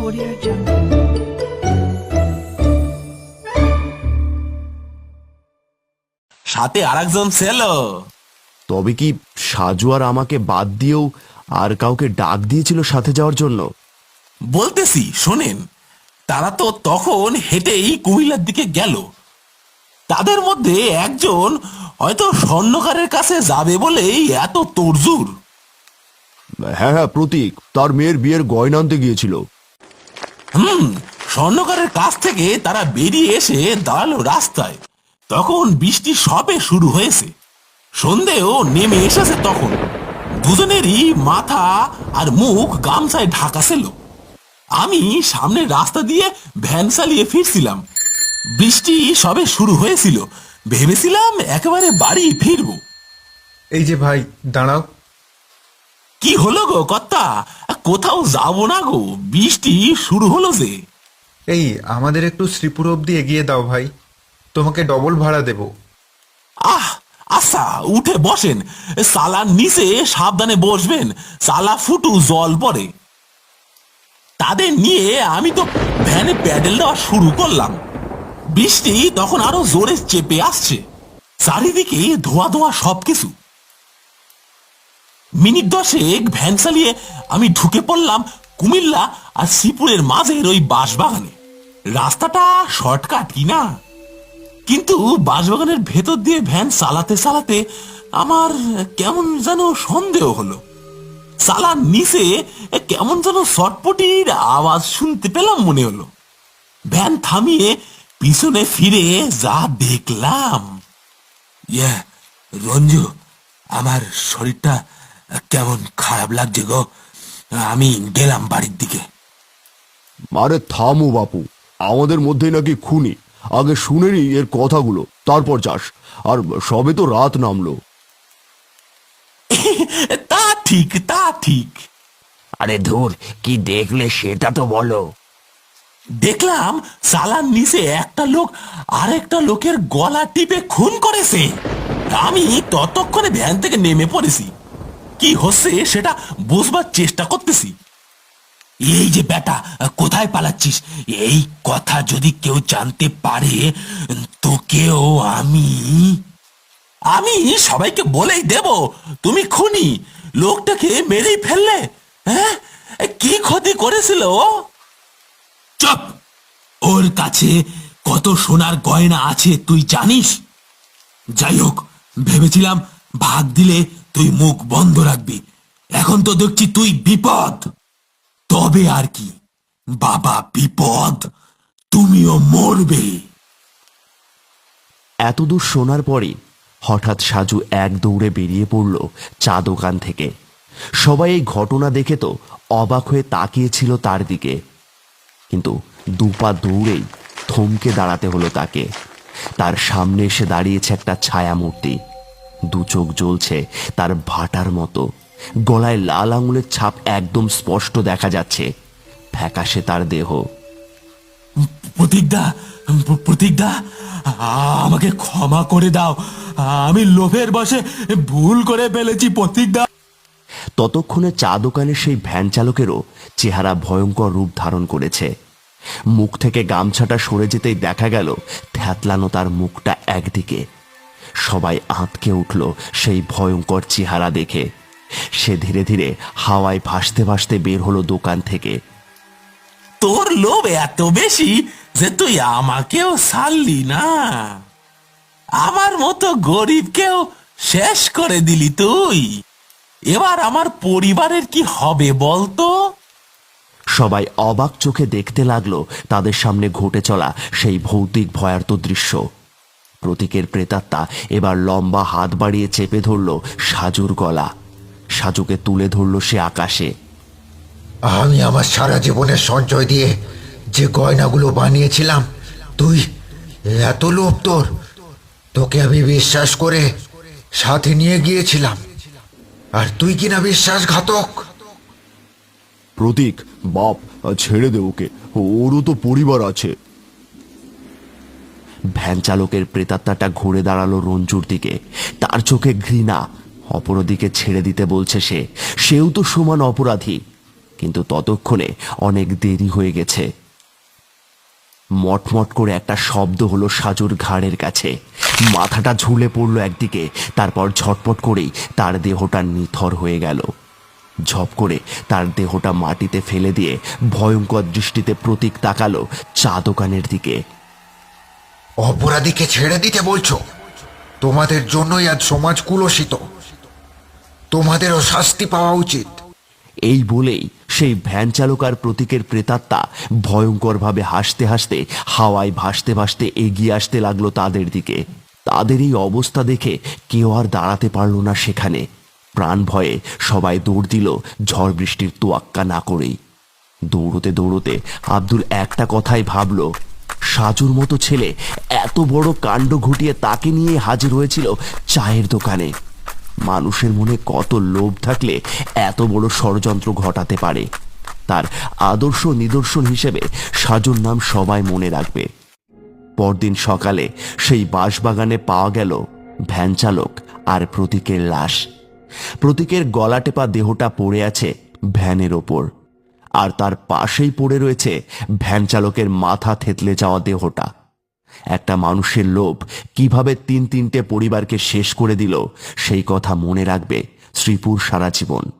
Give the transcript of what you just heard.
Audio Jungle. সাথে আরেকজন ছিল। তবে কি সাজু আর আমাকে বাদ দিয়েও আর কাউকে ডাক দিয়েছিল সাথে যাওয়ার জন্য? বলতেছি শোনেন তারা তো তখন হেঁটেই কুমিল্লার দিকে গেল। তাদের মধ্যে একজন হয়তো স্বর্ণকারের কাছে যাবে বলেই এত তোড়জুড়। হ্যাঁ হ্যাঁ প্রতীক তার মেয়ের বিয়ের গয়না আনতে গিয়েছিল। হুম স্বর্ণকারের কাছ থেকে তারা বেরিয়ে এসে দাঁড়াল রাস্তায়। তখন বৃষ্টি সবে শুরু হয়েছে। সন্ধেও নেমে এসেছে তখন। দুজনেরই মাথা আর মুখ গামছায় ঢাকা ছিল। আমি সামনের রাস্তা দিয়ে ভ্যান চালিয়ে ফিরছিলাম। বৃষ্টি সবে শুরু হয়েছিল। ভেবেছিলাম একেবারে বাড়ি ফিরবো। এই যে ভাই দাঁড়াও। কি হলো গো কর্তা? কোথাও যাব না গো বৃষ্টি শুরু হলো যে। এই আমাদের একটু শ্রীপুর অবধি এগিয়ে দাও ভাই। তোমাকে ডবল ভাড়া দেব। আহ আচ্ছা উঠে বসেন। সালার নিচে সাবধানে বসবেন সালা ফুটু জল পড়ে তাদের নিয়ে আমি তো ভ্যানে প্যাডেল দেওয়া শুরু করলাম। বৃষ্টি তখন আরও জোরে চেপে আসছে। চারিদিকে ধোয়া ধোয়া সবকিছু। মিনিট দশেক ভ্যান চালিয়ে আমি ঢুকে পড়লাম কুমিল্লা আর শ্রীপুরের মাঝের ওই বাঁশবাগানে। রাস্তাটা শর্টকাট কি না? কিন্তু বাঁশবাগানের ভেতর দিয়ে ভ্যান চালাতে চালাতে আমার কেমন যেন সন্দেহ হলো। চালার নিচে কেমন যেন চটপটির আওয়াজ শুনতে পেলাম মনে হলো। ভ্যান থামিয়ে পিছনে ফিরে যা দেখলাম। ইয়ে রঞ্জু, আমার শরীরটা কেমন খারাপ লাগছে গো। আমি গেলাম বাড়ির দিকে। আরে থামো বাপু আমাদের মধ্যেই নাকি খুনি। আগে শুনে নি এর কথাগুলো তারপর যাস। আর সবে তো রাত নামলো। তা ঠিক তা ঠিক। আরে ধুর কি দেখলে সেটা তো বলো। দেখলাম চালার নিচে একটা লোক আরেকটা লোকের গলা টিপে খুন করেছে। আমি ততক্ষণে ভ্যান থেকে নেমে পড়েছি। কি হচ্ছে সেটা বুঝবার চেষ্টা করতেছি। এই যে বেটা, কোথায় পালাচ্ছিস? এই কথা যদি কেউ জানতে পারে, তোকেও আমি আমি সবাইকে বলেই দেব, তুমি খুনি, লোকটাকে মেরেই ফেললে হ্যাঁ? কি ক্ষতি করেছিল? চপ! ওর কাছে কত সোনার গয়না আছে, তুই জানিস? যাই হোক, ভেবেছিলাম ভাগ দিলে তুই মুখ বন্ধ রাখবি। এখন তো দেখছি তুই বিপদ। তবে আর কি। বাবা, বিপদ। তুমিও মরবে। এতদূর শোনার পরে হঠাৎ সাজু এক দৌড়ে বেরিয়ে পড়ল চা দোকান থেকে। সবাই এই ঘটনা দেখে তো অবাক হয়ে তাকিয়েছিল তার দিকে। কিন্তু দুপা দৌড়েই থমকে দাঁড়াতে হলো তাকে। তার সামনে এসে দাঁড়িয়েছে একটা ছায়া মূর্তি দু চোখ জ্বলছে তার ভাটার মতো। গলায় লাল আঙুলের ছাপ একদম স্পষ্ট দেখা যাচ্ছে। ফ্যাকাশে তার দেহ। প্রতিজ্ঞা প্রতিজ্ঞা আমাকে ক্ষমা করে দাও। আমি লোভের বসে ভুল করে ফেলেছি প্রতিজ্ঞা। ততক্ষণে চা দোকানের সেই ভ্যান চালকেরও চেহারা ভয়ঙ্কর রূপ ধারণ করেছে। মুখ থেকে গামছাটা সরে যেতেই দেখা গেল থ্যাতলানো তার মুখটা একদিকে। সবাই আঁতকে উঠল সেই ভয়ঙ্কর চেহারা দেখে। সে ধীরে ধীরে হাওয়ায় ভাসতে ভাসতে বের হলো দোকান থেকে। তোর লোভ এত বেশি যে তুই আমাকেও ছাড়লি না। আমার মতো গরিবকেও শেষ করে দিলি তুই। এবার আমার পরিবারের কি হবে বলতো? সবাই অবাক চোখে দেখতে লাগল তাদের সামনে ঘটে চলা সেই ভৌতিক ভয়ার্ত দৃশ্য। প্রতীকের প্রেতাত্মা এবার লম্বা হাত বাড়িয়ে চেপে ধরল সাজুর গলা। সাজুকে তুলে ধরল সে আকাশে। আমি আমার সারা জীবনের সঞ্চয় দিয়ে যে গয়নাগুলো বানিয়েছিলাম তুই এত লোভ তোর। তোকে আমি বিশ্বাস করে সাথে নিয়ে গিয়েছিলাম। আর তুই কিনা বিশ্বাসঘাতক? প্রতীক বাপ ছেড়ে দে ওকে। ওরও তো পরিবার আছে। ভ্যান চালকের প্রেতাত্মাটা ঘুরে দাঁড়াল রঞ্জুর দিকে। তার চোখে ঘৃণা। অপরদিকে ছেড়ে দিতে বলছে সে। সেও তো সমান অপরাধী। কিন্তু ততক্ষণে অনেক দেরি হয়ে গেছে। মটমট করে একটা শব্দ হলো সাজুর ঘাড়ের কাছে। মাথাটা ঝুলে পড়ল একদিকে। তারপর ঝটপট করেই তার দেহটা নিথর হয়ে গেল। ঝপ করে তার দেহটা মাটিতে ফেলে দিয়ে ভয়ঙ্কর দৃষ্টিতে প্রতীক তাকালো চা দোকানের দিকে। অপরাধীকে ছেড়ে দিতে বলছো? তোমাদের জন্যই আজ সমাজ কুলসিত। তোমাদেরও শাস্তি পাওয়া উচিত। এই বলেই সেই ভ্যান চালক আর প্রতীকের প্রেতাত্মা ভয়ঙ্করভাবে হাসতে হাসতে, হাওয়ায় ভাসতে ভাসতে এগিয়ে আসতে লাগল তাদের দিকে। তাদের এই অবস্থা দেখে কেউ আর দাঁড়াতে পারল না সেখানে। প্রাণ ভয়ে সবাই দৌড় দিল, ঝড় বৃষ্টির তোয়াক্কা না করেই। দৌড়তে দৌড়তে আব্দুল একটা কথাই ভাবল সাজুর মতো ছেলে এত বড় কাণ্ড ঘটিয়ে তাকে নিয়ে হাজির হয়েছিল চায়ের দোকানে। মানুষের মনে কত লোভ থাকলে এত বড় ষড়যন্ত্র ঘটাতে পারে। তার আদর্শ নিদর্শন হিসেবে সাজুর নাম সবাই মনে রাখবে। পরদিন সকালে সেই বাঁশবাগানে পাওয়া গেল ভ্যান চালক আর প্রতীকের লাশ। প্রতীকের গলা টেপা দেহটা পড়ে আছে ভ্যানের ওপর। আর তার পাশেই পড়ে রয়েছে ভ্যান চালকের মাথা থেতলে যাওয়া দেহটা। একটা মানুষের লোভ কীভাবে তিন তিনটে পরিবারকে শেষ করে দিল, সেই কথা মনে রাখবে শ্রীপুর সারা জীবন।